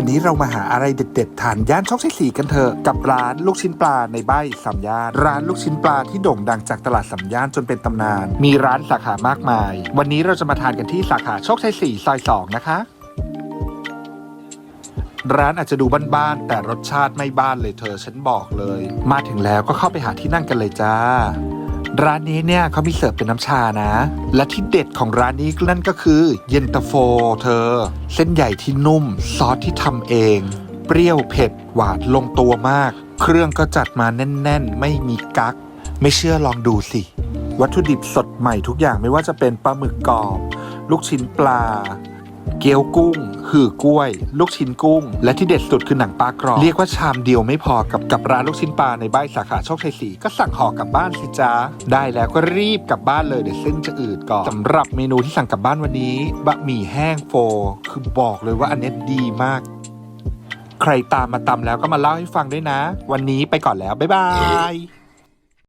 วันนี้เรามาหาอะไรเด็ดๆทานย่านโชคชัยสี่กันเถอะกับร้านลูกชิ้นปลาในใบสามย่าน ร้านลูกชิ้นปลาที่โด่งดังจากตลาดสามย่านจนเป็นตำนาน มีร้านสาขามากมาย วันนี้เราจะมาทานกันที่สาขาโชคชัยสี่ซอยสองนะคะร้านอาจจะดูบ้านๆแต่รสชาติไม่บ้านเลยเธอฉันบอกเลย มาถึงแล้วก็เข้าไปหาที่นั่งกันเลยจ้า ร้านนี้เนี่ยเขามีเสิร์ฟเป็นน้ำชานะ และที่เด็ดของร้านนี้นั่นก็คือ เย็นตาโฟเธอ เส้นใหญ่ที่นุ่ม ซอสที่ทำเอง เปรี้ยวเผ็ด หวานลงตัวมาก เครื่องก็จัดมาแน่น ๆ ไม่มีกักไม่เชื่อลองดูสิ วัตถุดิบสดใหม่ทุกอย่างไม่ว่าจะเป็นปลาหมึกกรอบ ลูกชิ้นปลา เกี๊ยวกุ้ง หือกล้วย ลูกชิ้นกุ้ง และที่เด็ดสุดคือหนังปลากรอบ เรียกว่าชามเดียวไม่พอกับกับร้านลูกชิ้นปลาในใบสาขาโชคชัยสี่ก็สั่งห่อกลับบ้านสิจ้าได้แล้วก็รีบกลับบ้านเลยเดี๋ยวเส้นจะอืดก่อนสำหรับเมนูที่สั่งกลับบ้านวันนี้บะหมี่แห้งโฟ คือบอกเลยว่าอันนี้ดีมาก ใครตามมาตำแล้วก็มาเล่าให้ฟังด้วยนะ วันนี้ไปก่อนแล้วบ๊ายบาย